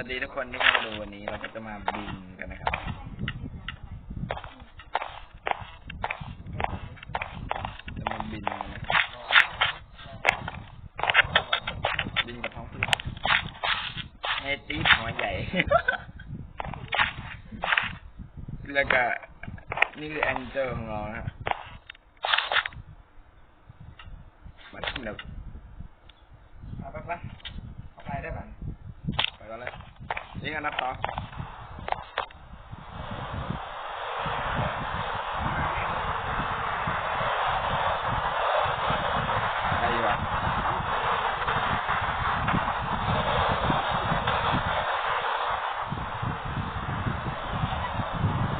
วัสดีทุกคนที่เข้ามาดูวันนี้เราก็จะมาบินกันนะครับ จะมาบินกันนะครับบินกับท้องฟ้าในตีหัวใหญ่ แล้วก็นี่คือแองเจิลของเรานะฮะมาที่แบบเอาไปไปเอาไปได้ป่ะไปก่อนเลยนี่กันนับต่อได้อยู่อะ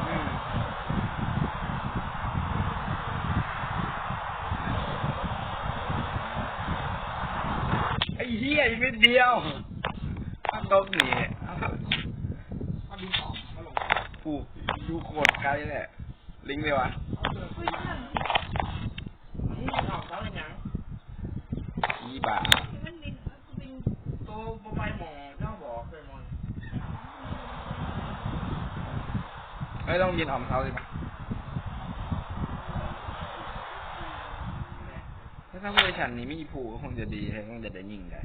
อืม ไอ้เหี้ยอีกนิดเดียวอ้าวตกนี่อ้าว มาดูของมาลง ผูกดูโคตรไกลเลย ลิงก์เลยวะ นี่ออกแล้วยัง อีบา ตัวบใบหมอเจ้าบอกเคยมอง เฮ้ยต้องยินออมเท้าสิปะถ้าถ้าเวอร์ชันนี้ไม่มีผูกก็คงจะดีคงจะได้ยิงได้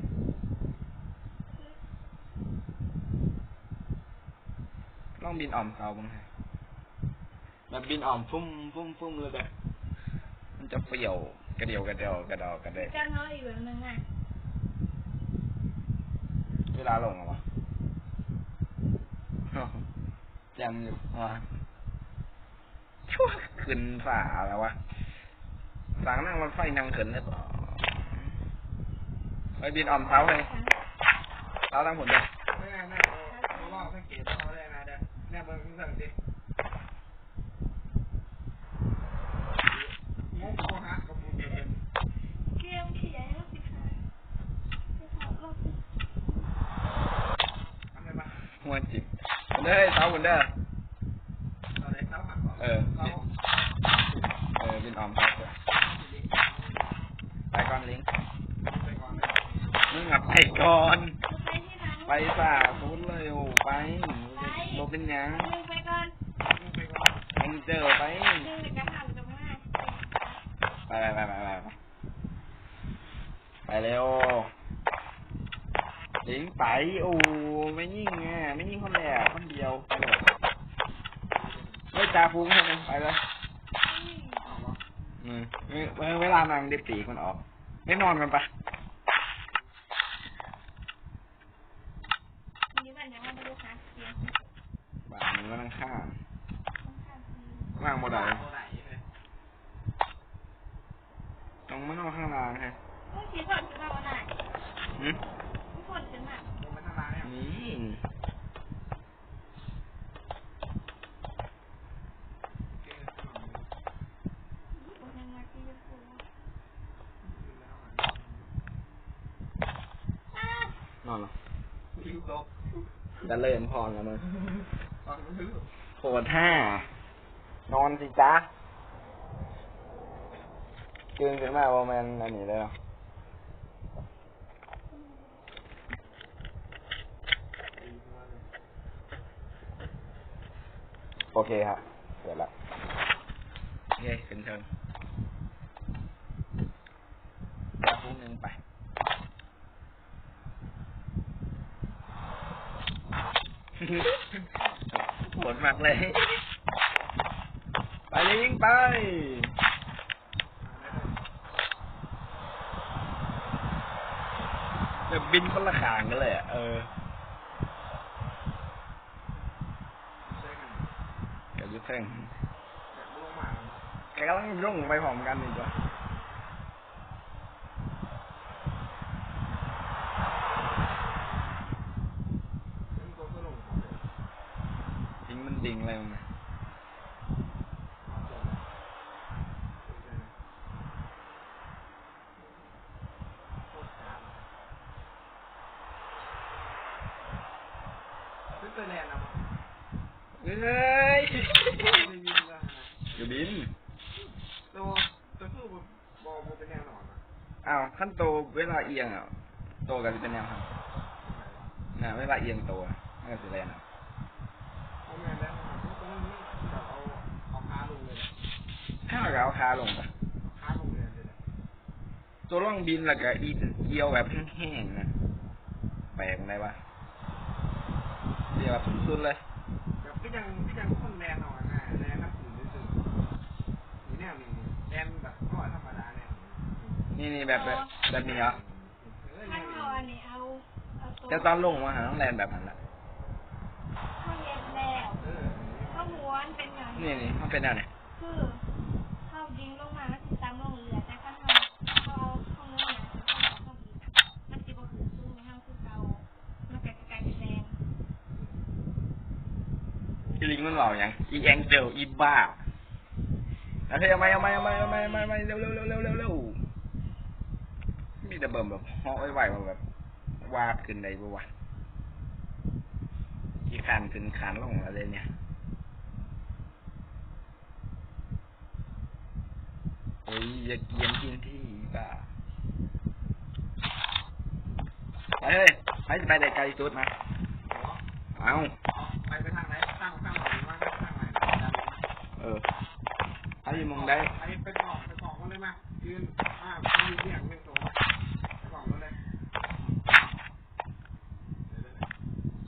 ลองบินออมเท้าบ้างฮะแบบบินออมฟุ้มฟุ้มฟุ้มเลยแบบ มันจะเปรี้ยวกระเดียวกระเดียวกระดอกกระเดะกันเขาอีกแบบนึงอะเวลาลงเหรอวะ จำอยู่ว่าชั่วขึ้นฝ่าแล้ววะสางนั่งรถไฟนั่งขึ้นได้ป่ะไปบินออมเท้าเลยเท้าตั้งผลเลยไม่ไงไม่ไม่ว่าสังเกตเขาได้นะเด้อเนี่ยเบิ่งสังเกตงงเขาหักกับมึงเองเกมขยายรอบสิบห้าจะถามรอบทำไมบ้างหัวจิบ ผลเด้อเท้าผลเด้อเราได้เท้าหักเออเราเออบินออมเท้าเถอะไปก่อนลิงก์ไปก่อนมึงอะไปก่อน ไปที่ไหนไปสาพูดเลยโอ้ไปโดเป็นหยังดึงไปก่อนไปก่อนเอ็งเจอไปดึงกระหันกับง่ายไปไปไปไปไปไปเร็ว ลิงไปโอ้ไม่ยิ่งไงไม่ยิ่งคนแรกคนเดียวไปเลยไม่จ่าฟุ้งใช่ไหมไปเลยอืมเวเวลานางได้ปีกมันออกไม่นอนกันปะนี่มันยังไม่ได้หาเสียงบ้านมันก็นั่งข้างต้องการทีว่างบ่ได้ตัวไหนเลยต้องมานอนข้างล่างฮะโอ้ยสีฝนจะมาวันไหนหืม สีฝนจะมา ลงไปทางร้านเนี่ย นี่ ฝนยังมาที่จะฟูอะ นอนเหรอ วิวตก ดันเล่น พรแล้วมึงตอนซื้อโหดห้านอนสิจ๊ะตื่นขึ้นมาว่ามันอันนี้เลยเหรอโอเคครับเสร็จแล้วโอเคขึ้นเชิงตาพุ่งหนึ่งไป ปวดมากเลย ไปลิงไปแบบบินคนละขางกันเลยอะเออใช่กันกับยุทธเท่งแกกำลังย่งไปพร้อมกันอีกวะ ซึ่งตัวก็ลง ทิ้งมันดิ่ง อะไรมึงนะซึ่งตัวแนนนะเฮ้ยไม่ยินแล้วนะอยู่บินตัวตัวคือบอกมันเป็นแนวนอนอะอ้าวขั้นโตเวลาเอียงอะโตกับเป็นแนวครับนะไม่ว่าเอียงตัวไม่ก็สิแลนอะ เอาแม่แล้วตรงนี้แบบเอาเอาขาลงเลย ถ้า เราเอาขาลงอะขาลงเลยเลยตัวล่องบินแล้วก็อีเกี่ยวแบบแห้งๆนะแปลกไหมวะเกี่ยวแบบสุดๆเลยแบบก็ยังก็ยังคนแรงหน่อยนะแรงนับถือซื่อนี่เนี่ยนี่แรงแบบก็ธรรมดาเนี่ยนี่นี่แบบแบบแบบนี้เหรอถ้าเอาอันนี้เอาเอาตัวแต่ตอนลงมาหาต้องแลนแบบนั้นแหละข้าวเย็นแล้วเออข้าวม้วนเป็นอย่างนี่นี่มันเป็นแนวไหน คือข้าวดิ้งลงมาแล้วติดตามลงเรือแต่ข้าวเขาเอาข้าวเนื้อเนี่ยข้าวข้าวดิ้งมันจะบอกคือสู้ในห้างคือเก่ามันแก่ไก่เป็นแดง อีลิง มันบอกอย่างอีแองเจลอีบ้าเอาเฮ้ยเอาไหมเอาไหมเอาไหมเอาไหมเอาไมเอาไมเร็วเร็วเร็วเร็วเร็วเร็วมีแต่เบิ่มแบบเหาะไว้ไหวแบบวาดขึ้นได้ปะวะอีคานขึ้นคานลงอะไรเนี่ยโอ้ยอย่าเกียนกินที่บ้าไปเฮ้ยไปไปได้ไกลสุดมาเอา ไปไปทางไหนตั้งตั้งหรือว่าทางไหน เออไอ้มองได้ไปไปกรอกไปกรอกมันเลยมายืนอ่าไปยืนเรียงหนึ่งตัวไปกรอกมันเลย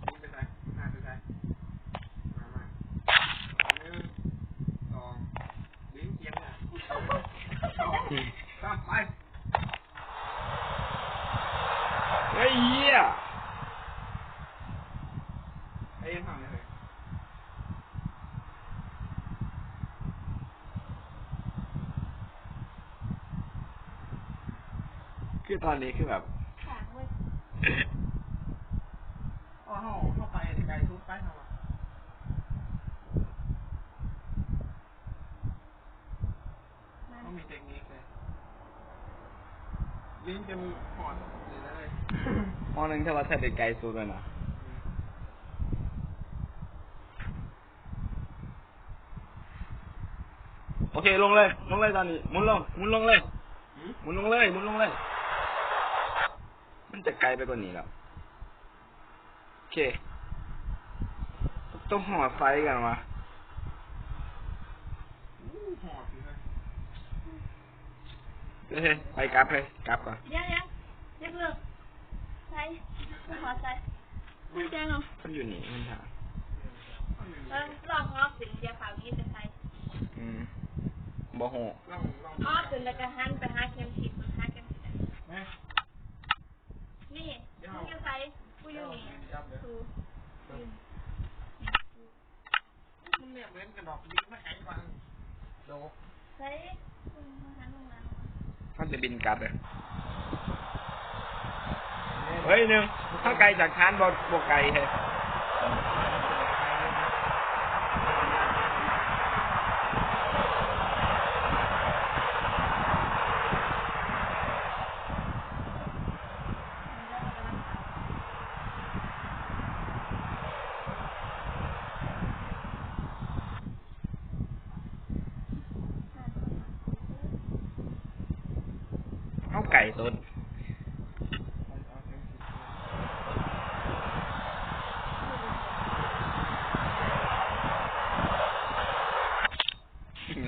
นี่ไปใส่หน้าไปใส่มามาหนึ่งสองลิ้นเคียงเนี่ยสามไป เฮ้ยเหี้ย ไอ้ทำเลย คือตอนนี้คือแบบขางเว้ยอ๋อเข้าเข้าไปไกลทุบไปทำไมมันต้องมีเทคนิคเลยลิ้นจะมีหอดเลยเลยมองหนึ่งถ้าว่าถ้าได้ไกลสุดเลยนะโอเคลงเลย ลงเลยตอนนี้หมุนลงหมุนลงเลยหมุนลงเลยหมุนลงเลย มันจะไกลไปกว่านี้แล้วโอเค ต้องหอดไฟกันวะอู้หอดเลยเฮ้ยไปกลับเลยกลับก่อนเดี๋ยวเดี๋ยวเดี๋ยวเพิ่งใส่ขอใส่ไม่แจ้งหรอมันอยู่นี่มันถามเออลองงอกสิเดี๋ยวขาวยี่จะใส่อืมบ่โหลองลองงอกขึ้นแล้วก็หันไปหาเข็มทิศมันหาเข็มทิศแม่นี่ มึงจะใส่กูอยู่นี่กูกูอยู่มันเนี่ยเหมือนกระดอกลิ้นไม่แข็งกว่าโดใส่กูหันลงมามันจะบินกลับเลยเฮ้ยหนึ่งถ้าไกลจากฐานบ่บ่ไกลเฮ้ย เอาไก่สด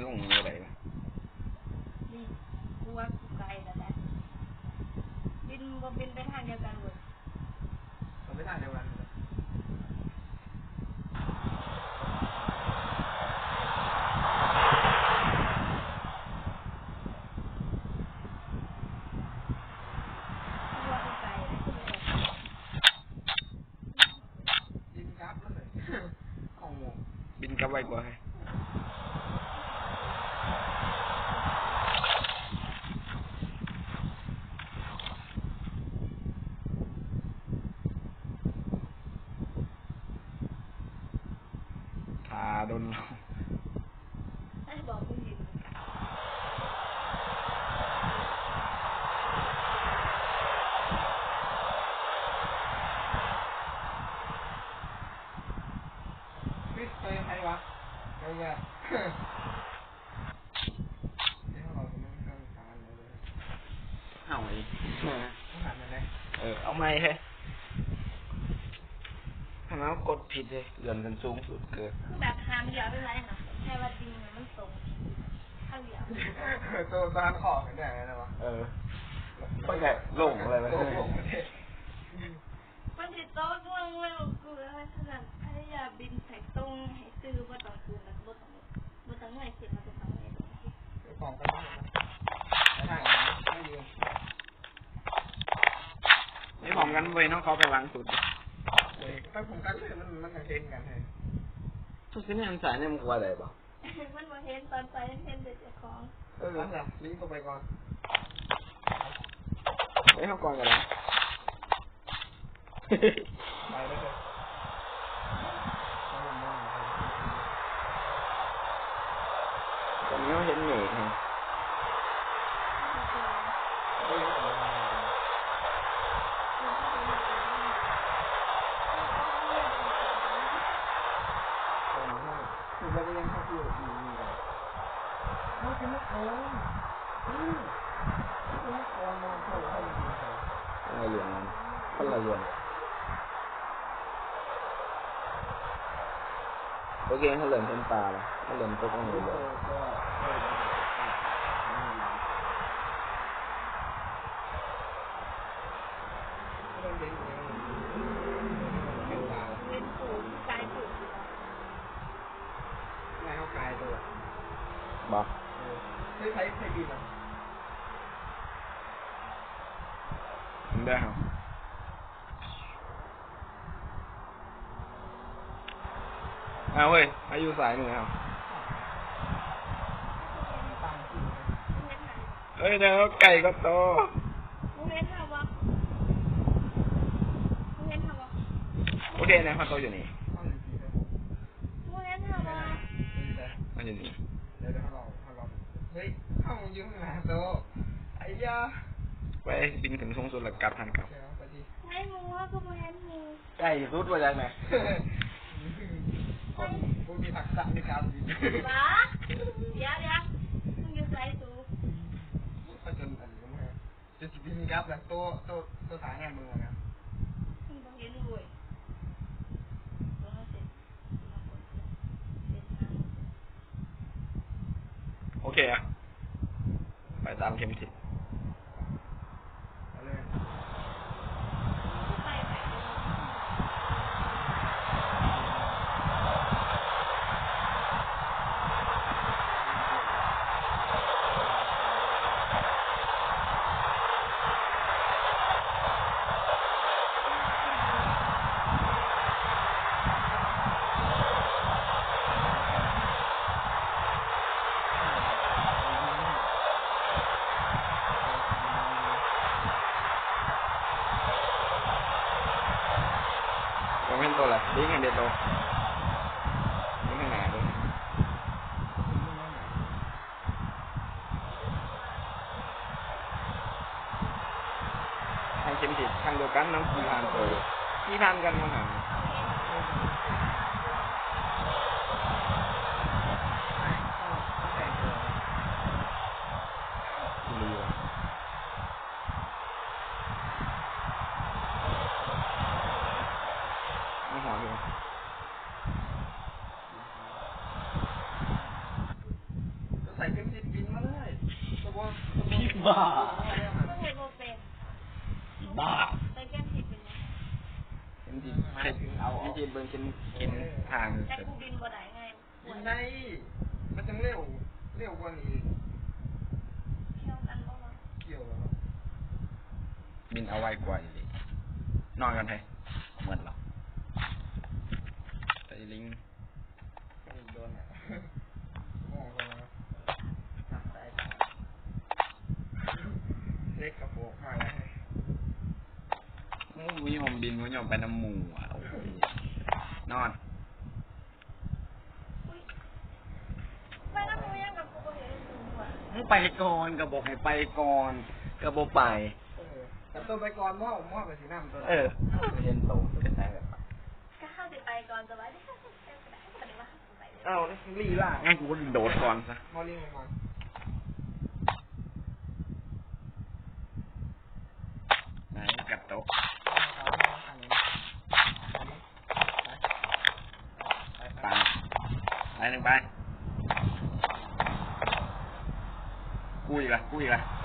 ลงอะไรวะนี่กูว่ากูไกลแล้วแหละบินบ่บินไปทางเดียวกันเลยเราไม่ได้เดียวกัน กูว่ากูไกลแล้ว ยิงครับแล้วเลยของหม บินกลับไวกว่าให้ ทาโดนเราให้บอกมึงยืนฟิตไปใครวะไอ้ เนี่ยเดี๋ยวเราจะไม่เข้าทางเลยเอาอีกต้องหันมาเลยเออเอาไม่ให้ทำไมกดผิดเลยเลื่อนกันสูงสุดเกินคือแบบหามเหลียวไปไรค่ะแค่ว่าดิงมันตรงถ้าเหลียวตัวตานขอบกันได้ไหมนะวะเออไม่ใช่โล่งอะไรไปโอ้เลยโหมันติดโต๊ะด้วยเว้ยกูเลยขนาดพยายามบินใส่ตรงให้ซื้อว่าตอนคืนแล้วก็บ่ต้องบ่ต้องเหนื่อยเสร็จมาจะทำอะไรของกันบ้างนะทางไม่ยืนนี่พร้อมกันเว้ยน้องเขาไปวางสุดเลยถ้าผมกันเลยมันมันเห็นกันเลย ทุกสิ่งอย่างสายเนี่ยมันกลัวอะไรบ้างมันมาเห็นตอนไปเห็นเด็กเจ้าของเออนั่นแหละลิงก์เข้าไปก่อนไม่เข้าก่อนกันนะ ไปเลย ตอนนี้เขาเห็นเมฆไง คือมันยังเข้าอยู่อยู่นี่เลยเขาจะไม่โกงอืมเขาจะไม่โกงมองเข้าเข้าดีเลย อะไรเหลืองมันคนละเรื่องโอเคเขาเหลืองเป็นปลาละเขาเหลืองตกลงเลย เป็นปู่กายปู่บอกไม่ใช้ใช้บินอะมันได้ครับเอาเว้ยอายุสายหนึ่งเอาตั้งที่เอ้ยเดี๋ยวไก่ก็โต มึงเล่นทำวะมึงเล่นทำวะ โอ เคนะเขาโตอยู่นี่เข้าอยู่ที่เลยมึงเล่นทำวะเขาอยู่นี่เดี๋ยวเดี๋ยวเขาลองเขาลองเฮ้ยเข้ายืมหาโตไอ้ยาไปบินถึงสูงสุดแล้วกลับทันกลับเดี๋ยวไปดิไอ้มึงว่ากูมึงเล่นมึงไก่รุดมาจากไหนคนผู้มีทักษะในการบินบ้าเดี๋ยวเดี๋ยวมึงอยู่ไสสูก็จนอันนี้มั้งจะสิบินครับแล้วตัวตัวตัวสายแหนมือนะมึงต้องเห็นรวยตัวเสร็จมาคนเสร็จทาง โอเคอะไปตามเข็มทิศ เอาเลย กูไปไหนเลย ผม ดิ้งเห็นเดียวโตดิ้งข้างหนด้วยทางเข็มทิศทางเดียวกันน้องกี่พันตัวกี่พันกันมั้งหาดีว่ะไม่หัวดีว่ะ ใส่เข็มทิศบินมาเลยตัว บ้าไปแก้มผิดเป็นยังไมทิศเข็มเอาเข็มทิศเบิ่งเข็มเข็มทางแต่กูบินบ่ได้ไงบินได้มันจะเร็วเร็วกว่านี้เที่ยวกันบ่วะเกี่ยวบินเอาไว้กว่าอยู่ดินอนกันเถอะเหมือนเราไอ้ลิง โดนอะมองคนนะ เล็กกระโปรงมาแล้วมูวิผมบินผมยอมไปน้ำหมูอะโอ้โหนอนอุ้ยไปแล้วกูยังกับกูบ่เห็นมึงว่ะมึงไปก่อนกระบอกให้ไปก่อนกระบอกไปเออแต่ตัวไปก่อนว่าผมว่าไปสีน้ำตัวเออเรียนโตเป็นไงแบบก็เข้าสิไปก่อนสบายดีค่ะได้ก็ได้ว่าไปเอาลีล่างั้นกูก็โดดก่อนซะมอลิงไปก่อน kiểu. Bay bay bay cui là cui là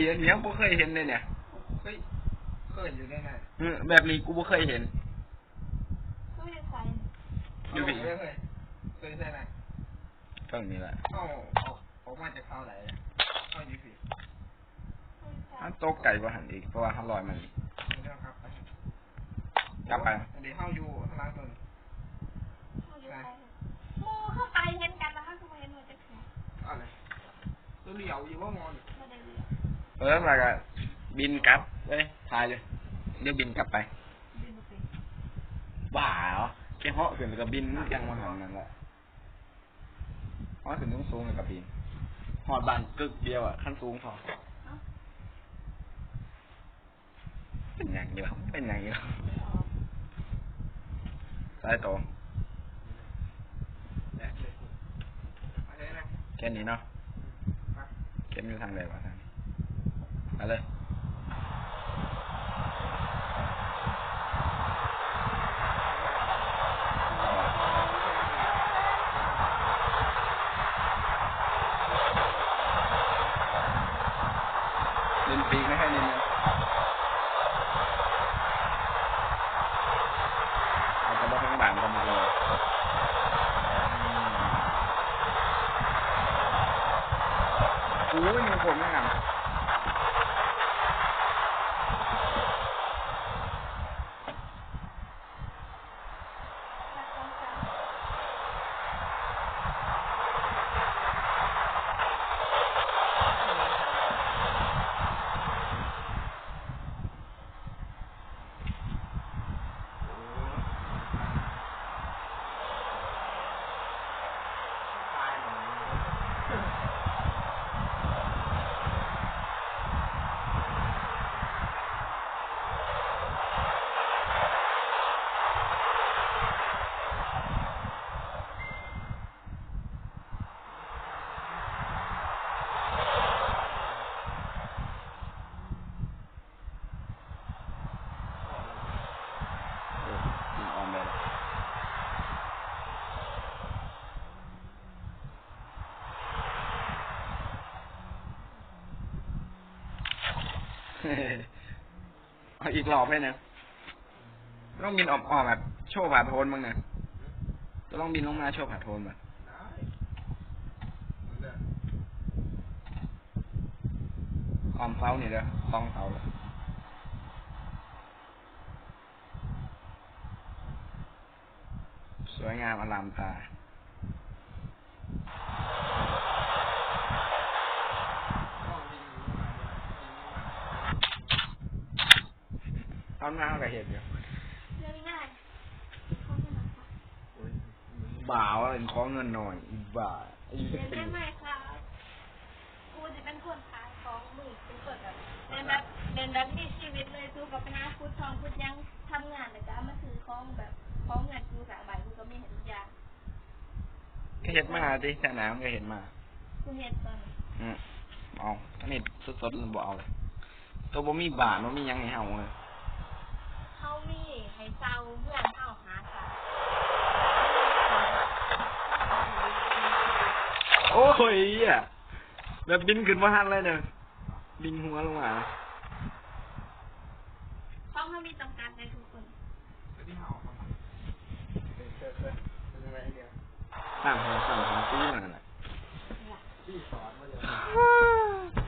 เฮ้ยอันเนี้ยกูเคยเห็นเลยเนี่ยเฮ้ยเคยอยู่ได้ไงเออแบบนี้กูบ่เคยเห็นเขาจะใส่อยู่พี่เคยเคยเคยใช่ไหมก็นี้แหละเข้าออกออกมาจากเขาไหนอะเข้าอยู่สิเขาจะใส่อันโต๊ะไก่บ่หันอีกเพราะว่าเขาลอยมันไม่ต้องครับไปกลับไปอันนี้เข้าอยู่ข้างล่างตัวนี้เขาจะใส่หมูเข้าไปเห็นกันแล้วเขาคือเห็นหมดจะแข็งอะไรตัวเหลียวอยู่ว่ามอนไม่ได้ เออมาก็บินกลับเอ้ยทายเลยเดี๋ยวบินกลับไปบ้าเหรอแค่เหาะขึ้นแล้วก็บินยังมาหันนั่นแหละเหาะขึ้นสูงสูงๆแล้วก็บินหอดบานกึกเดียวอะขั้นสูงพอเป็นอย่างนี้วเป็นอย่างนี้วะไม่ออกสายตรงแค่นี้เนาะแครับเก็บอยู่ทางใดวะ อาเลยเล่นปีกไม่ให้เล่นนะเอากระบอกทั้งบานกันมาเลยอืมโอ้ยมีคนไม่งามรักต้องการ ตายหมด เออยิงออมไปเลย เอาอีกรอบให้นะต้องบินออกออกแบบโชว์ผ่าโทนบ้างนะจะต้องบินลงมาโชว์ผ่าโทนแบบได้เหมือนเดิมอมเสานี่เด้อคลองเสาเลยสวยงามอลามตา ก็ยิงอยู่มาด้วยยิงมา ตอนหน้าก็เห็นอยู่เรื่องง่ายเขาจะมาค่ะโอ้ยบ่าวอะไรขอเงินหน่อยอีบ่าอีเรียนได้ไหมครับกูจะเป็นคนขายของมือเป็นคนแบบเรียนแบบเรียนแบบมีชีวิตเลยกูกับไปหาพูดทองพูดยังทำงานแต่ก็เอามาซื้อของแบบของเงินกูสามบาทกูก็มีเห็นทุกอย่างก็เห็นมาดิสนามก็เห็นมากูเห็นตอนนี้อืมเอาอันนี้สดๆเลยบ่เอาเลยตัวบ่มีบาทบ่มีหยังให้เฮาเลยเขามี ให้เซาเพื่อนเข้าหากันโอ้ยอะแบบบินขึ้นมาหันเลยเนี่ยบินหัวลงมาต้องเขามีจำกัดในทุกคนแล้วที่เห่าเขาเกิดเลยมันยังไงเดียวสามหาสามหาซื้อนั่นแหละที่สอนมาเดียว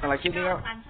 สำหรับคลิปนี้ก็การช